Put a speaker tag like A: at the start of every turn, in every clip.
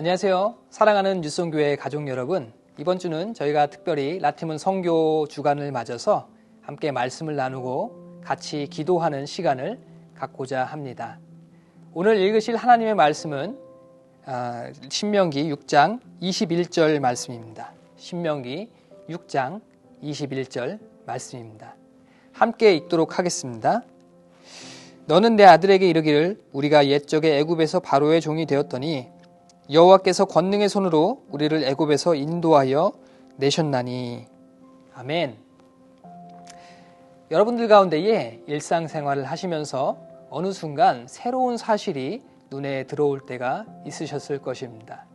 A: 안녕하세요. 사랑하는 뉴송교회 가족 여러분. 이번 주는 저희가 특별히 라티문 성교 주간을 맞아서 함께 말씀을 나누고 같이 기도하는 시간을 갖고자 합니다. 오늘 읽으실 하나님의 말씀은 아, 신명기 6장 21절 말씀입니다. 신명기 6장 21절 말씀입니다. 함께 읽도록 하겠습니다. 너는 내 아들에게 이르기를 우리가 옛적에 애굽에서 바로의 종이 되었더니 여호와께서 권능의 손으로 우리를 애굽에서 인도하여 내셨나니 아멘. 여러분들 가운데에 일상생활을 하시면서 어느 순간 새로운 사실이 눈에 들어올 때가 있으셨을 것입니다.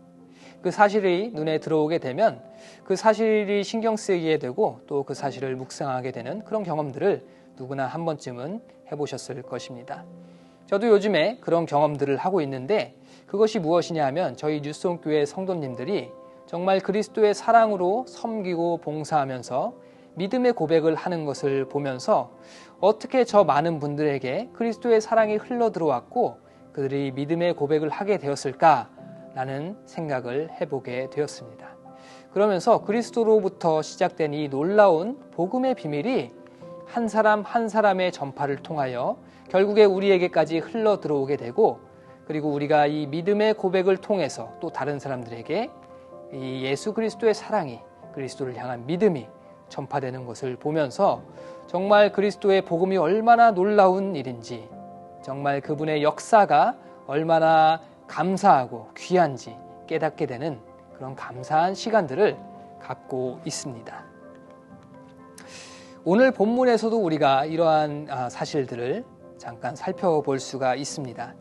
A: 그 사실이 눈에 들어오게 되면 그 사실이 신경 쓰이게 되고 또 그 사실을 묵상하게 되는 그런 경험들을 누구나 한 번쯤은 해보셨을 것입니다. 저도 요즘에 그런 경험들을 하고 있는데 그것이 무엇이냐 하면 저희 뉴스홈교회 성도님들이 정말 그리스도의 사랑으로 섬기고 봉사하면서 믿음의 고백을 하는 것을 보면서 어떻게 저 많은 분들에게 그리스도의 사랑이 흘러 들어왔고 그들이 믿음의 고백을 하게 되었을까라는 생각을 해보게 되었습니다. 그러면서 그리스도로부터 시작된 이 놀라운 복음의 비밀이 한 사람 한 사람의 전파를 통하여 결국에 우리에게까지 흘러 들어오게 되고 그리고 우리가 이 믿음의 고백을 통해서 또 다른 사람들에게 이 예수 그리스도의 사랑이 그리스도를 향한 믿음이 전파되는 것을 보면서 정말 그리스도의 복음이 얼마나 놀라운 일인지 정말 그분의 역사가 얼마나 감사하고 귀한지 깨닫게 되는 그런 감사한 시간들을 갖고 있습니다. 오늘 본문에서도 우리가 이러한 아, 사실들을 잠깐 살펴볼 수가 있습니다.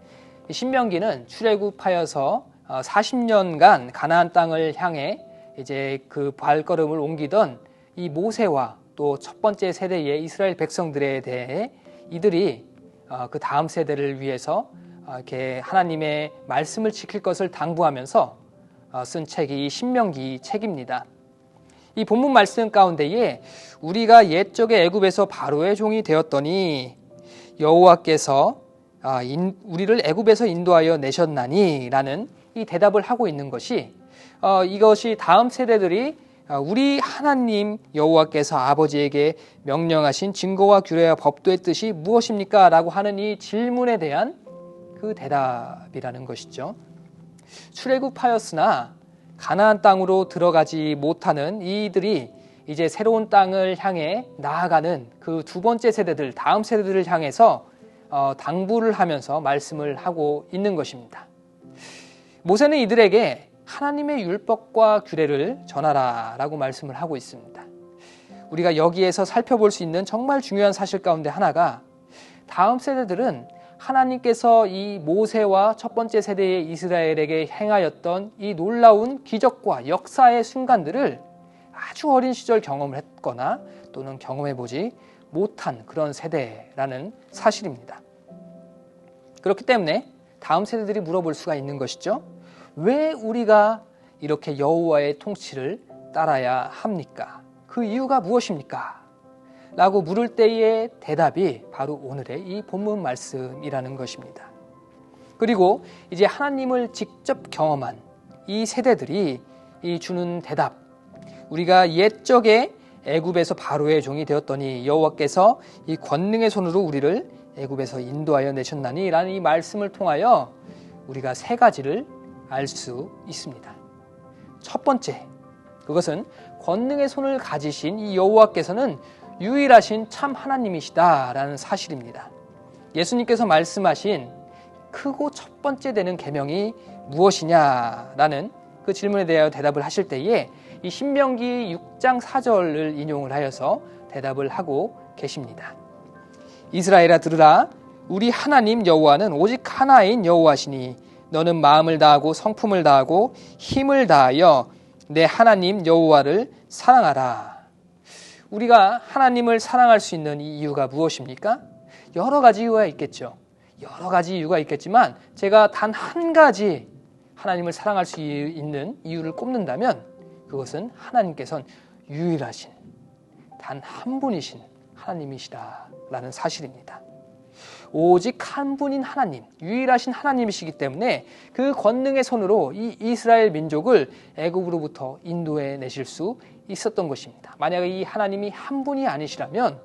A: 신명기는 출애굽하여서 40년간 어, 가나안 땅을 향해 이제 그 발걸음을 옮기던 이 모세와 또 첫 번째 세대의 이스라엘 백성들에 대해 이들이 어, 그 다음 세대를 위해서 어, 이렇게 하나님의 말씀을 지킬 것을 당부하면서 쓴 책이 신명기 책입니다. 이 본문 말씀 가운데에 우리가 옛적의 애굽에서 바로의 종이 되었더니 여호와께서 아, 우리를 애굽에서 인도하여 내셨나니라는 이 대답을 하고 있는 것이 어, 이것이 다음 세대들이 아, 우리 하나님 여호와께서 아버지에게 명령하신 증거와 규례와 법도의 뜻이 무엇입니까? 라고 하는 이 질문에 대한 그 대답이라는 것이죠. 출애굽하였으나 가나안 땅으로 들어가지 못하는 이들이 이제 새로운 땅을 향해 나아가는 그 두 번째 세대들, 다음 세대들을 향해서 어, 당부를 하면서 말씀을 하고 있는 것입니다. 모세는 이들에게 하나님의 율법과 규례를 전하라라고 말씀을 하고 있습니다. 우리가 여기에서 살펴볼 수 있는 정말 중요한 사실 가운데 하나가 다음 세대들은 하나님께서 이 모세와 첫 번째 세대의 이스라엘에게 행하였던 이 놀라운 기적과 역사의 순간들을 아주 어린 시절 경험을 했거나 또는 경험해 보지 못한 그런 세대라는 사실입니다. 그렇기 때문에 다음 세대들이 물어볼 수가 있는 것이죠. 왜 우리가 이렇게 여호와의 통치를 따라야 합니까? 그 이유가 무엇입니까? 라고 물을 때의 대답이 바로 오늘의 이 본문 말씀이라는 것입니다. 그리고 이제 하나님을 직접 경험한 이 세대들이 이 주는 대답, 우리가 옛적에 애굽에서 바로의 종이 되었더니 여호와께서 이 권능의 손으로 우리를 애굽에서 인도하여 내셨나니라는 이 말씀을 통하여 우리가 세 가지를 알 수 있습니다. 첫 번째, 그것은 권능의 손을 가지신 이 여호와께서는 유일하신 참 하나님이시다라는 사실입니다. 예수님께서 말씀하신 크고 첫 번째 되는 계명이 무엇이냐라는 그 질문에 대하여 대답을 하실 때에 이 신명기 6장 4절을 인용을 하여서 대답을 하고 계십니다. 이스라엘아 들으라 우리 하나님 여호와는 오직 하나인 여호와시니 너는 마음을 다하고 성품을 다하고 힘을 다하여 내 하나님 여호와를 사랑하라. 우리가 하나님을 사랑할 수 있는 이유가 무엇입니까? 여러 가지 이유가 있겠죠. 여러 가지 이유가 있겠지만 제가 단 한 가지 하나님을 사랑할 수 있는 이유를 꼽는다면 그것은 하나님께서는 유일하신 단 한 분이신 하나님이시다라는 사실입니다. 오직 한 분인 하나님, 유일하신 하나님이시기 때문에 그 권능의 손으로 이 이스라엘 민족을 애굽으로부터 인도해 내실 수 있었던 것입니다. 만약에 이 하나님이 한 분이 아니시라면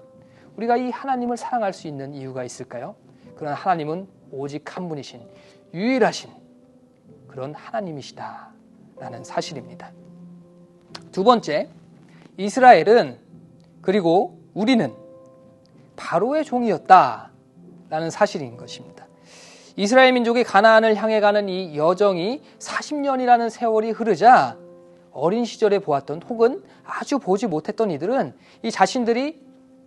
A: 우리가 이 하나님을 사랑할 수 있는 이유가 있을까요? 그런 하나님은 오직 한 분이신 유일하신 그런 하나님이시다라는 사실입니다. 두 번째, 이스라엘은 그리고 우리는 바로의 종이었다라는 사실인 것입니다. 이스라엘 민족이 가나안을 향해 가는 이 여정이 40년이라는 세월이 흐르자 어린 시절에 보았던 혹은 아주 보지 못했던 이들은 이 자신들이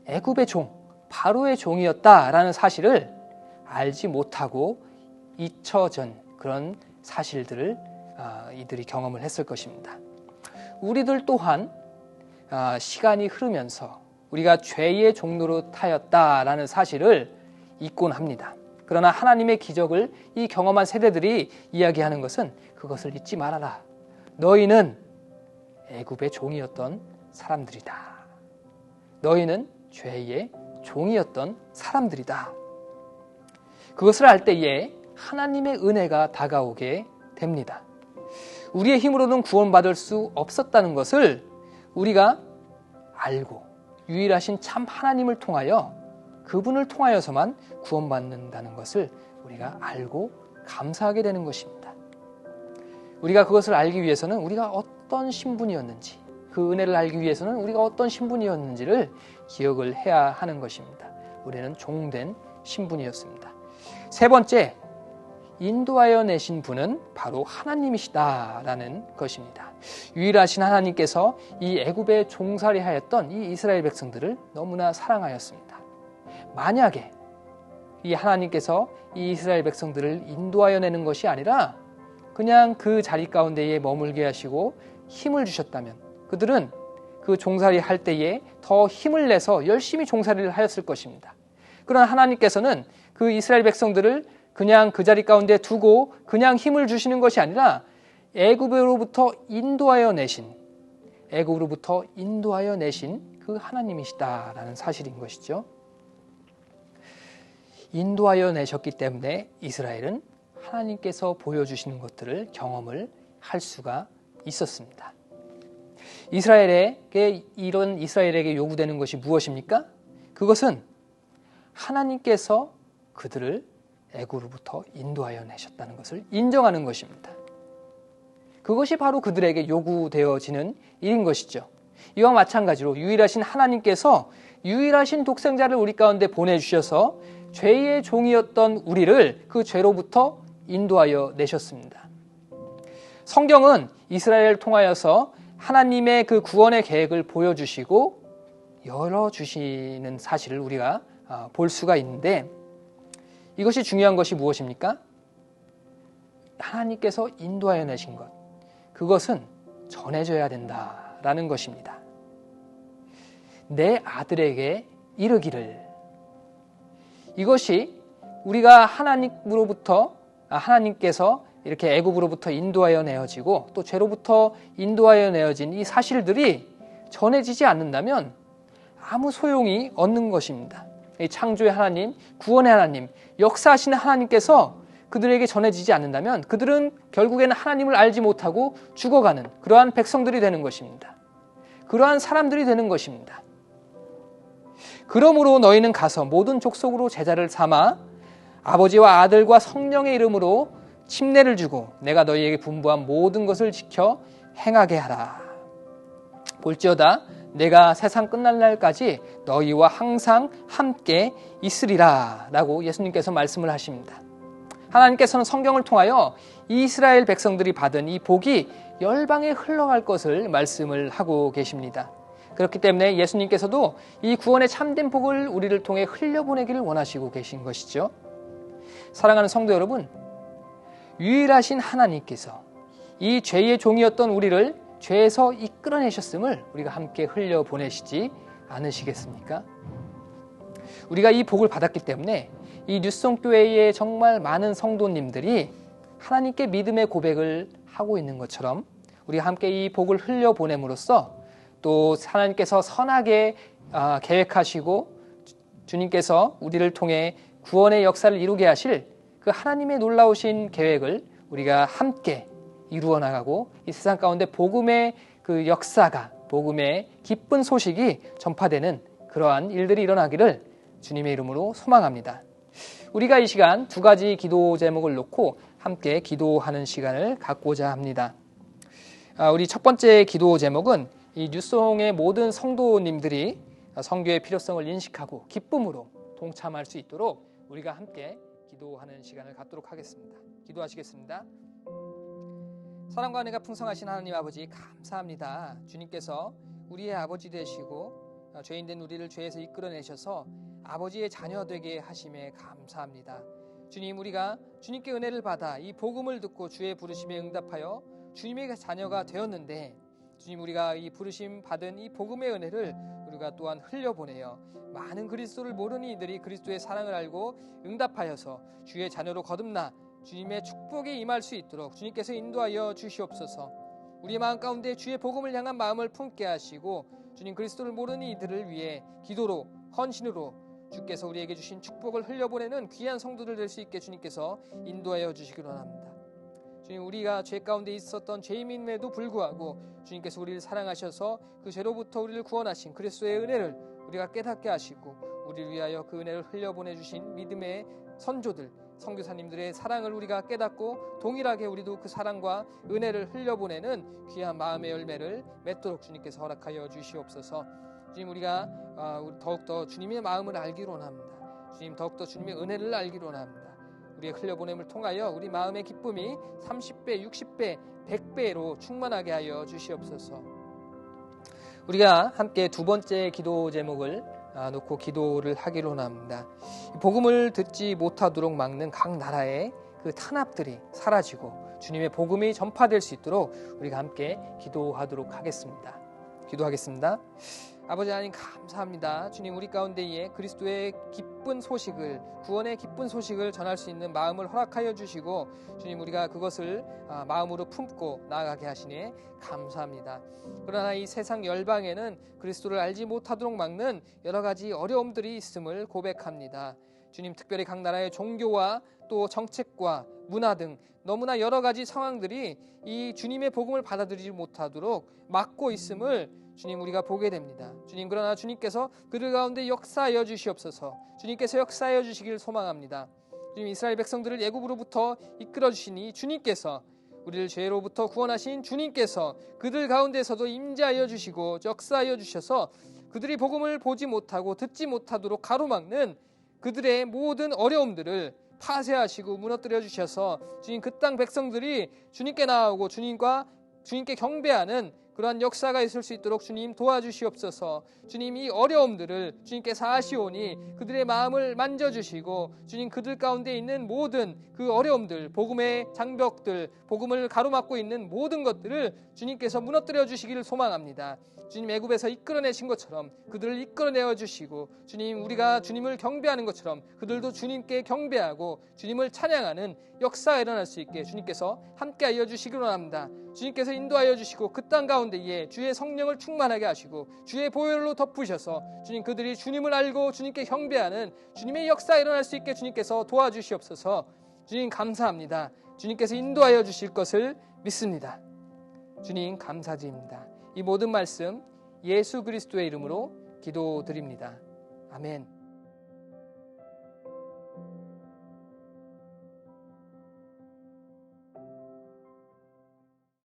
A: 애굽의 종, 바로의 종이었다라는 사실을 알지 못하고 잊혀진 그런 사실들을 아, 이들이 경험을 했을 것입니다. 우리들 또한 아, 시간이 흐르면서 우리가 죄의 종로로 타였다라는 사실을 잊곤 합니다. 그러나 하나님의 기적을 이 경험한 세대들이 이야기하는 것은 그것을 잊지 말아라. 너희는 애굽의 종이었던 사람들이다. 너희는 죄의 종이었던 사람들이다. 그것을 알 때에 하나님의 은혜가 다가오게 됩니다. 우리의 힘으로는 구원받을 수 없었다는 것을 우리가 알고 유일하신 참 하나님을 통하여 그분을 통하여서만 구원받는다는 것을 우리가 알고 감사하게 되는 것입니다. 우리가 그것을 알기 위해서는 우리가 어떤 신분이었는지 그 은혜를 알기 위해서는 우리가 어떤 신분이었는지를 기억을 해야 하는 것입니다. 우리는 종된 신분이었습니다. 세 번째, 인도하여 내신 분은 바로 하나님이시다라는 것입니다. 유일하신 하나님께서 이 애굽에 종살이 하였던 이 이스라엘 백성들을 너무나 사랑하였습니다. 만약에 이 하나님께서 이 이스라엘 백성들을 인도하여 내는 것이 아니라 그냥 그 자리 가운데에 머물게 하시고 힘을 주셨다면 그들은 그 종살이 할 때에 더 힘을 내서 열심히 종살이를 하였을 것입니다. 그러나 하나님께서는 그 이스라엘 백성들을 그냥 그 자리 가운데 두고 그냥 힘을 주시는 것이 아니라 애굽으로부터 인도하여 내신 애굽으로부터 인도하여 내신 그 하나님이시다라는 사실인 것이죠. 인도하여 내셨기 때문에 이스라엘은 하나님께서 보여주시는 것들을 경험을 할 수가 있었습니다. 이스라엘에게 이런 이스라엘에게 요구되는 것이 무엇입니까? 그것은 하나님께서 그들을 애구로부터 인도하여 내셨다는 것을 인정하는 것입니다. 그것이 바로 그들에게 요구되어지는 일인 것이죠. 이와 마찬가지로 유일하신 하나님께서 유일하신 독생자를 우리 가운데 보내주셔서 죄의 종이었던 우리를 그 죄로부터 인도하여 내셨습니다. 성경은 이스라엘을 통하여서 하나님의 그 구원의 계획을 보여주시고 열어주시는 사실을 우리가 아, 볼 수가 있는데 이것이 중요한 것이 무엇입니까? 하나님께서 인도하여 내신 것. 그것은 전해져야 된다라는 것입니다. 내 아들에게 이르기를 이것이 우리가 하나님으로부터 아, 하나님께서 이렇게 애굽으로부터 인도하여 내어지고 또 죄로부터 인도하여 내어진 이 사실들이 전해지지 않는다면 아무 소용이 없는 것입니다. 창조의 하나님, 구원의 하나님, 역사하시는 하나님께서 그들에게 전해지지 않는다면 그들은 결국에는 하나님을 알지 못하고 죽어가는 그러한 백성들이 되는 것입니다. 그러한 사람들이 되는 것입니다. 그러므로 너희는 가서 모든 족속으로 제자를 삼아 아버지와 아들과 성령의 이름으로 침례를 주고 내가 너희에게 분부한 모든 것을 지켜 행하게 하라. 볼지어다 내가 세상 끝날 날까지 너희와 항상 함께 있으리라 라고 예수님께서 말씀을 하십니다. 하나님께서는 성경을 통하여 이스라엘 백성들이 받은 이 복이 열방에 흘러갈 것을 말씀을 하고 계십니다. 그렇기 때문에 예수님께서도 이 구원의 참된 복을 우리를 통해 흘려보내기를 원하시고 계신 것이죠. 사랑하는 성도 여러분, 유일하신 하나님께서 이 죄의 종이었던 우리를 죄에서 이끌어내셨음을 우리가 함께 흘려 보내시지 않으시겠습니까? 우리가 이 복을 받았기 때문에 이 뉴송 교회에 정말 많은 성도님들이 하나님께 믿음의 고백을 하고 있는 것처럼 우리가 함께 이 복을 흘려 보냄으로써 또 하나님께서 선하게 아, 계획하시고 주님께서 우리를 통해 구원의 역사를 이루게 하실 그 하나님의 놀라우신 계획을 우리가 함께 이루어 나가고 이 세상 가운데 복음의 그 역사가 복음의 기쁜 소식이 전파되는 그러한 일들이 일어나기를 주님의 이름으로 소망합니다. 우리가 이 시간 두 가지 기도 제목을 놓고 함께 기도하는 시간을 갖고자 합니다. 아, 우리 첫 번째 기도 제목은 이 뉴스홍의 모든 성도님들이 성교의 필요성을 인식하고 기쁨으로 동참할 수 있도록 우리가 함께 기도하는 시간을 갖도록 하겠습니다. 기도하시겠습니다. 사랑과 은혜가 풍성하신 하나님 아버지 감사합니다. 주님께서 우리의 아버지 되시고 어, 죄인된 우리를 죄에서 이끌어내셔서 아버지의 자녀 되게 하심에 감사합니다. 주님 우리가 주님께 은혜를 받아 이 복음을 듣고 주의 부르심에 응답하여 주님의 자녀가 되었는데 주님 우리가 이 부르심 받은 이 복음의 은혜를 우리가 또한 흘려보내어 많은 그리스도를 모르는 이들이 그리스도의 사랑을 알고 응답하여서 주의 자녀로 거듭나 주님의 축복에 임할 수 있도록 주님께서 인도하여 주시옵소서. 우리 마음 가운데 주의 복음을 향한 마음을 품게 하시고 주님 그리스도를 모르는 이들을 위해 기도로 헌신으로 주께서 우리에게 주신 축복을 흘려보내는 귀한 성도들 될 수 있게 주님께서 인도하여 주시기 원합니다. 주님 우리가 죄 가운데 있었던 죄인임에도 불구하고 주님께서 우리를 사랑하셔서 그 죄로부터 우리를 구원하신 그리스도의 은혜를 우리가 깨닫게 하시고 우리를 위하여 그 은혜를 흘려보내 주신 믿음의 선조들 선교사님들의 사랑을 우리가 깨닫고 동일하게 우리도 그 사랑과 은혜를 흘려보내는 귀한 마음의 열매를 맺도록 주님께서 허락하여 주시옵소서. 주님 우리가 어, 더욱더 주님의 마음을 알기로 원합니다. 주님 더욱더 주님의 은혜를 알기로 원합니다. 우리의 흘려보냄을 통하여 우리 마음의 기쁨이 30배, 60배, 100배로 충만하게 하여 주시옵소서. 우리가 함께 두 번째 기도 제목을 아, 놓고 기도를 하기로 원합니다. 복음을 듣지 못하도록 막는 각 나라의 그 탄압들이 사라지고 주님의 복음이 전파될 수 있도록 우리가 함께 기도하도록 하겠습니다. 기도하겠습니다. 아버지 하나님 감사합니다. 주님 우리 가운데에 그리스도의 기쁜 소식을 구원의 기쁜 소식을 전할 수 있는 마음을 허락하여 주시고 주님 우리가 그것을 아, 마음으로 품고 나아가게 하시니 감사합니다. 그러나 이 세상 열방에는 그리스도를 알지 못하도록 막는 여러 가지 어려움들이 있음을 고백합니다. 주님 특별히 각 나라의 종교와 또 정책과 문화 등 너무나 여러 가지 상황들이 이 주님의 복음을 받아들이지 못하도록 막고 있음을 주님 우리가 보게 됩니다. 주님 그러나 주님께서 그들 가운데 역사하여 주시옵소서. 주님께서 역사하여 주시길 소망합니다. 주님 이스라엘 백성들을 애굽으로부터 이끌어 주시니 주님께서 우리를 죄로부터 구원하신 주님께서 그들 가운데서도 임재하여 주시고 역사하여 주셔서 그들이 복음을 보지 못하고 듣지 못하도록 가로막는 그들의 모든 어려움들을 파쇄하시고 무너뜨려 주셔서 주님 그 땅 백성들이 주님께 나아오고 주님과 주님께 경배하는 그러한 역사가 있을 수 있도록 주님 도와주시옵소서. 주님 이 어려움들을 주님께서 아시오니 그들의 마음을 만져주시고 주님 그들 가운데 있는 모든 그 어려움들, 복음의 장벽들, 복음을 가로막고 있는 모든 것들을 주님께서 무너뜨려 주시기를 소망합니다. 주님 애굽에서 이끌어내신 것처럼 그들을 이끌어내어 주시고 주님 우리가 주님을 경배하는 것처럼 그들도 주님께 경배하고 주님을 찬양하는 역사가 일어날 수 있게 주님께서 함께하여 주시기로 합니다. 주님께서 인도하여 주시고 그 땅 가운데에 주의 성령을 충만하게 하시고 주의 보혈로 덮으셔서 주님 그들이 주님을 알고 주님께 경배하는 주님의 역사가 일어날 수 있게 주님께서 도와주시옵소서. 주님 감사합니다. 주님께서 인도하여 주실 것을 믿습니다. 주님 감사드립니다. 이 모든 말씀 예수 그리스도의 이름으로 기도드립니다. 아멘.